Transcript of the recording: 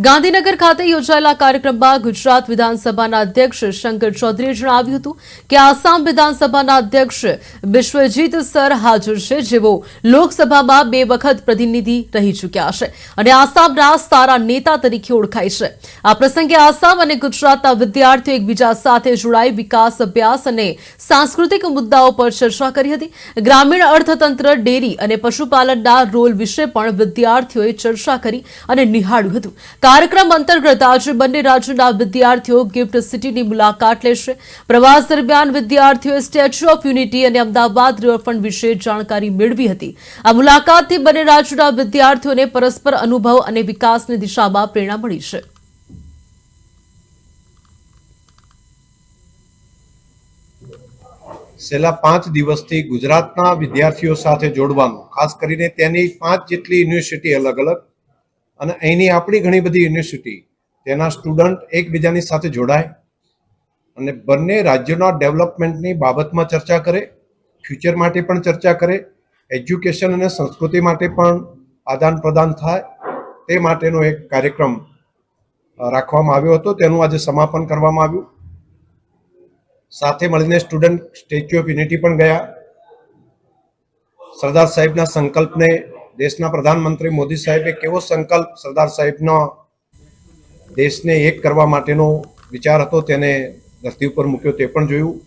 ગાંધીનગર ખાતે યોજાયેલા કાર્યક્રમમાં ગુજરાત વિધાનસભાના અધ્યક્ષ શંકર ચૌધરીએ જણાવ્યું હતું કે આસામ વિધાનસભાના અધ્યક્ષ બિશ્વજીત સર હાજર છે, જેઓ લોકસભામાં બે વખત પ્રતિનિધિ રહી ચૂક્યા છે અને આસામના સારા નેતા તરીકે ઓળખાય છે. આ પ્રસંગે આસામ અને ગુજરાતના વિદ્યાર્થીઓ એકબીજા સાથે જોડાઈ વિકાસ અભ્યાસ અને સાંસ્કૃતિક મુદ્દાઓ પર ચર્ચા કરી હતી. ગ્રામીણ અર્થતંત્ર, ડેરી અને પશુપાલનના રોલ વિશે પણ વિદ્યાર્થીઓએ ચર્ચા કરી અને નિહાળ્યું હતું. કાર્યક્રમ અંતર્ગત આજે બંને રાજ્યોના વિદ્યાર્થીઓ ગિફ્ટ સિટીની મુલાકાત લેશે. પ્રવાસ દરમિયાન વિદ્યાર્થીઓએ સ્ટેચ્યુ ઓફ યુનિટી અને અમદાવાદ રિવરફ્રન્ટ વિશે જાણકારી મેળવી હતી. આ મુલાકાતથી બંને રાજ્યોના વિદ્યાર્થીઓને પરસ્પર અનુભવ અને વિકાસની દિશામાં પ્રેરણા મળી છે. છેલ્લા પાંચ દિવસથી ગુજરાતના વિદ્યાર્થીઓ સાથે જોડવાનું, ખાસ કરીને તેની પાંચ જેટલી યુનિવર્સિટી અલગ અલગ અને અહીંની આપણી ઘણી બધી યુનિવર્સિટી, તેના સ્ટુડન્ટ એકબીજાની સાથે જોડાય અને બંને રાજ્યોના ડેવલપમેન્ટની બાબતમાં ચર્ચા કરે, ફ્યુચર માટે પણ ચર્ચા કરે, એજ્યુકેશન અને સંસ્કૃતિ માટે પણ આદાન પ્રદાન થાય, તે માટેનો એક કાર્યક્રમ રાખવામાં આવ્યો હતો. તેનું આજે સમાપન કરવામાં આવ્યું. સાથે મળીને સ્ટુડન્ટ સ્ટેચ્યુ ઓફ યુનિટી પણ ગયા. સરદાર સાહેબના સંકલ્પને દેશના પ્રધાનમંત્રી મોદી સાહેબે કેવો સંકલ્પ સરદાર સાહેબનો દેશને એક કરવા માટેનો વિચાર હતો, તેને ધરતી ઉપર મૂક્યો તે પણ જોયું.